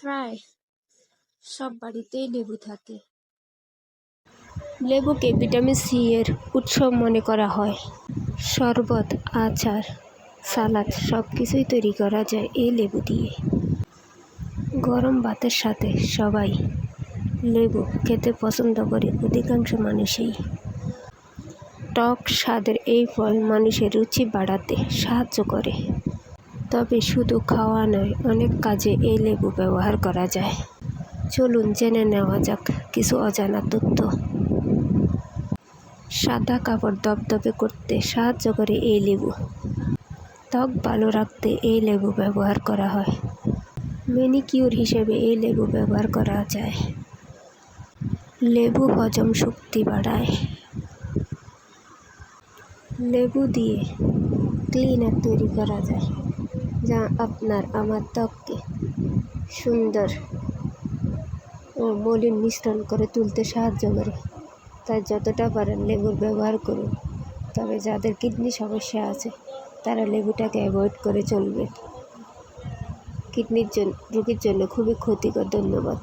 প্রায় সব বাড়িতেই লেবু থাকে। লেবুকে ভিটামিন সি এর উৎস মনে করা হয়। শরবত, আচার, সালাদ সব কিছুই তৈরি করা যায় এই লেবু দিয়ে। গরম ভাতের সাথে সবাই লেবু খেতে পছন্দ করে অধিকাংশ মানুষই। টক স্বাদের এই ফল মানুষের রুচি বাড়াতে সাহায্য করে। তবে শুধু খাওয়া নয়, অনেক কাজে এই লেবু ব্যবহার করা যায়। চলুন জেনে নেওয়া যাক কিছু অজানা তথ্য। সাদা কাপড় দপদপে করতে সাহায্য করে এই লেবু। ত্বক ভালো রাখতে এই লেবু ব্যবহার করা হয়। ম্যানিকিউর হিসেবে এই লেবু ব্যবহার করা যায়। লেবু হজম শক্তি বাড়ায়। লেবু দিয়ে ক্লিনার তৈরি করা যায়। যা আপনার, আমার ত্বককে সুন্দর ও মলিন মিশ্রণ করে তুলতে সাহায্য করে। তাই যতটা পারেন লেবুর ব্যবহার করুন। তবে যাদের কিডনি সমস্যা আছে, তারা লেবুটাকে অ্যাভয়েড করে চলবে। কিডনির জন্য রোগীর জন্য খুবই ক্ষতিকর, ধন্যবাদ।